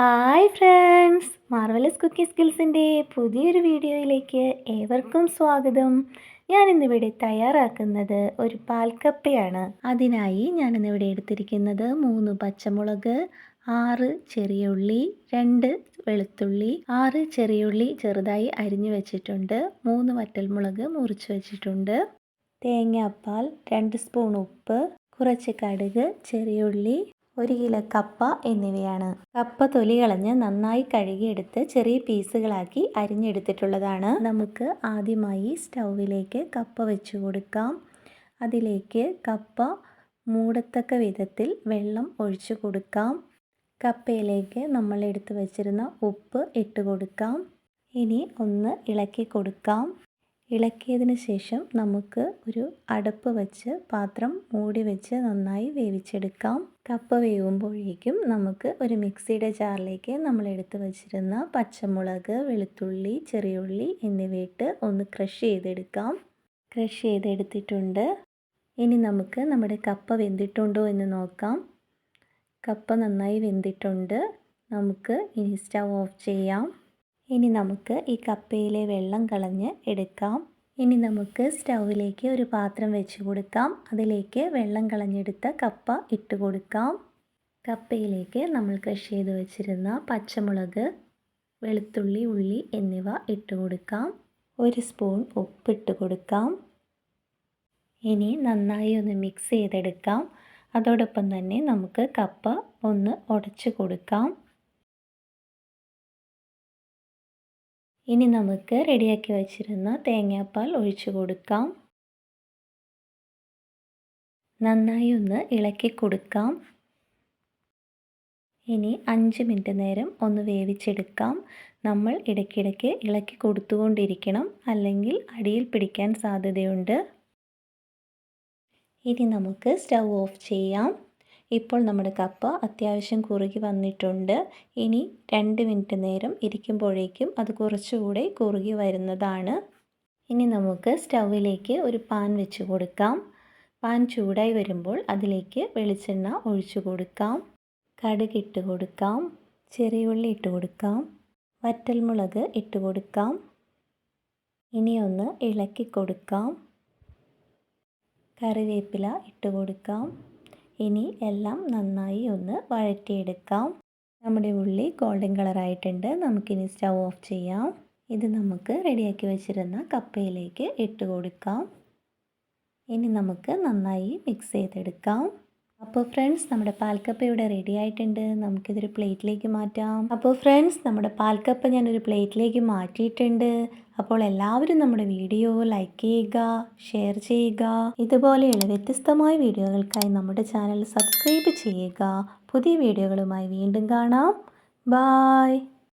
Hi friends marvellous cooking സ്കിൽസിന്റെ പുതിയൊരു വീഡിയോയിലേക്ക് ഏവർക്കും സ്വാഗതം. ഞാനിന്നിവിടെ തയ്യാറാക്കുന്നത് ഒരു പാൽക്കപ്പയാണ്. അതിനായി ഞാനിന്നിവിടെ എടുത്തിരിക്കുന്നത് മൂന്ന് പച്ചമുളക് ആറ് ചെറിയ ഉള്ളി രണ്ട് വെളുത്തുള്ളി ആറ് ചെറിയ ഉള്ളി ചെറുതായി അരിഞ്ഞു വെച്ചിട്ടുണ്ട് മൂന്ന് വറ്റൽമുളക് മുറിച്ച് വെച്ചിട്ടുണ്ട് തേങ്ങാപ്പാൽ രണ്ട് സ്പൂൺ ഉപ്പ് കുറച്ച് കടുക് ചെറിയ ഉള്ളി ഒരു കിലോ കപ്പ എന്നിവയാണ്. കപ്പ തൊലി കളഞ്ഞ് നന്നായി കഴുകിയെടുത്ത് ചെറിയ പീസുകളാക്കി അരിഞ്ഞെടുത്തിട്ടുള്ളതാണ്. നമുക്ക് ആദ്യമായി സ്റ്റൗവിലേക്ക് കപ്പ വെച്ച് കൊടുക്കാം. അതിലേക്ക് കപ്പ മൂടത്തക്ക വിധത്തിൽ വെള്ളം ഒഴിച്ചു കൊടുക്കാം. കപ്പയിലേക്ക് നമ്മൾ എടുത്തു വച്ചിരുന്ന ഉപ്പ് ഇട്ട് കൊടുക്കാം. ഇനി ഒന്ന് ഇളക്കി കൊടുക്കാം. ഇളക്കിയതിന് ശേഷം നമുക്ക് ഒരു അടപ്പ് വെച്ച് പാത്രം മൂടി വെച്ച് നന്നായി വേവിച്ചെടുക്കാം. കപ്പ വേവുമ്പോഴേക്കും നമുക്ക് ഒരു മിക്സിയുടെ ജാറിലേക്ക് നമ്മൾ എടുത്തു വച്ചിരുന്ന പച്ചമുളക് വെളുത്തുള്ളി ചെറിയുള്ളി എന്നിവയിട്ട് ഒന്ന് ക്രഷ് ചെയ്തെടുക്കാം. ക്രഷ് ചെയ്തെടുത്തിട്ടുണ്ട്. ഇനി നമുക്ക് നമ്മുടെ കപ്പ വെന്തിട്ടുണ്ടോ എന്ന് നോക്കാം. കപ്പ നന്നായി വെന്തിട്ടുണ്ട്. നമുക്ക് ഇനി സ്റ്റൗ ഓഫ് ചെയ്യാം. ഇനി നമുക്ക് ഈ കപ്പയിലെ വെള്ളം കളഞ്ഞ് എടുക്കാം. ഇനി നമുക്ക് സ്റ്റൗവിലേക്ക് ഒരു പാത്രം വെച്ച് കൊടുക്കാം. അതിലേക്ക് വെള്ളം കളഞ്ഞെടുത്ത കപ്പ ഇട്ട് കൊടുക്കാം. കപ്പയിലേക്ക് നമ്മൾ ക്രഷ് ചെയ്ത് വെച്ചിരുന്ന പച്ചമുളക് വെളുത്തുള്ളി ഉള്ളി എന്നിവ ഇട്ട് കൊടുക്കാം. ഒരു സ്പൂൺ ഉപ്പിട്ട് കൊടുക്കാം. ഇനി നന്നായി ഒന്ന് മിക്സ് ചെയ്തെടുക്കാം. അതോടൊപ്പം തന്നെ നമുക്ക് കപ്പ ഒന്ന് ഉടച്ച് കൊടുക്കാം. ഇനി നമുക്ക് റെഡിയാക്കി വച്ചിരുന്ന തേങ്ങാപ്പാൽ ഒഴിച്ചു കൊടുക്കാം. നന്നായി ഒന്ന് ഇളക്കി കൊടുക്കാം. ഇനി അഞ്ച് മിനിറ്റ് നേരം ഒന്ന് വേവിച്ചെടുക്കാം. നമ്മൾ ഇടയ്ക്കിടയ്ക്ക് ഇളക്കി കൊടുത്തുകൊണ്ടിരിക്കണം. അല്ലെങ്കിൽ അടിയിൽ പിടിക്കാൻ സാധ്യതയുണ്ട്. ഇനി നമുക്ക് സ്റ്റൗ ഓഫ് ചെയ്യാം. ഇപ്പോൾ നമ്മുടെ കപ്പ അത്യാവശ്യം കുറുകി വന്നിട്ടുണ്ട്. ഇനി രണ്ട് മിനിറ്റ് നേരം ഇരിക്കുമ്പോഴേക്കും അത് കുറച്ചുകൂടി കുറുകി വരുന്നതാണ്. ഇനി നമുക്ക് സ്റ്റൗവിലേക്ക് ഒരു പാൻ വെച്ച് കൊടുക്കാം. പാൻ ചൂടായി വരുമ്പോൾ അതിലേക്ക് വെളിച്ചെണ്ണ ഒഴിച്ചു കൊടുക്കാം. കടുക് ഇട്ട് കൊടുക്കാം. ചെറിയ ഉള്ളി ഇട്ട് കൊടുക്കാം. വറ്റൽമുളക് ഇട്ട് കൊടുക്കാം. ഇനി ഒന്ന് ഇളക്കി കൊടുക്കാം. കറിവേപ്പില ഇട്ട് കൊടുക്കാം. ഇനി എല്ലാം നന്നായി ഒന്ന് വഴറ്റിയെടുക്കാം. നമ്മുടെ ഉള്ളി ഗോൾഡൻ കളറായിട്ടുണ്ട് നമുക്കിനി സ്റ്റൗ ഓഫ് ചെയ്യാം. ഇത് നമുക്ക് റെഡിയാക്കി വെച്ചിരുന്ന കപ്പയിലേക്ക് ഇട്ട് കൊടുക്കാം. ഇനി നമുക്ക് നന്നായി മിക്സ് ചെയ്തെടുക്കാം. അപ്പോൾ ഫ്രണ്ട്സ് നമ്മുടെ പാൽക്കപ്പ ഇവിടെ റെഡി ആയിട്ടുണ്ട്. നമുക്കിതൊരു പ്ലേറ്റിലേക്ക് മാറ്റാം. അപ്പോൾ ഫ്രണ്ട്സ് നമ്മുടെ പാൽക്കപ്പ ഞാനൊരു പ്ലേറ്റിലേക്ക് മാറ്റിയിട്ടുണ്ട്. അപ്പോൾ എല്ലാവരും നമ്മുടെ വീഡിയോ ലൈക്ക് ചെയ്യുക ഷെയർ ചെയ്യുക. ഇതുപോലെയുള്ള വ്യത്യസ്തമായ വീഡിയോകൾക്കായി നമ്മുടെ ചാനൽ സബ്സ്ക്രൈബ് ചെയ്യുക. പുതിയ വീഡിയോകളുമായി വീണ്ടും കാണാം. ബായ്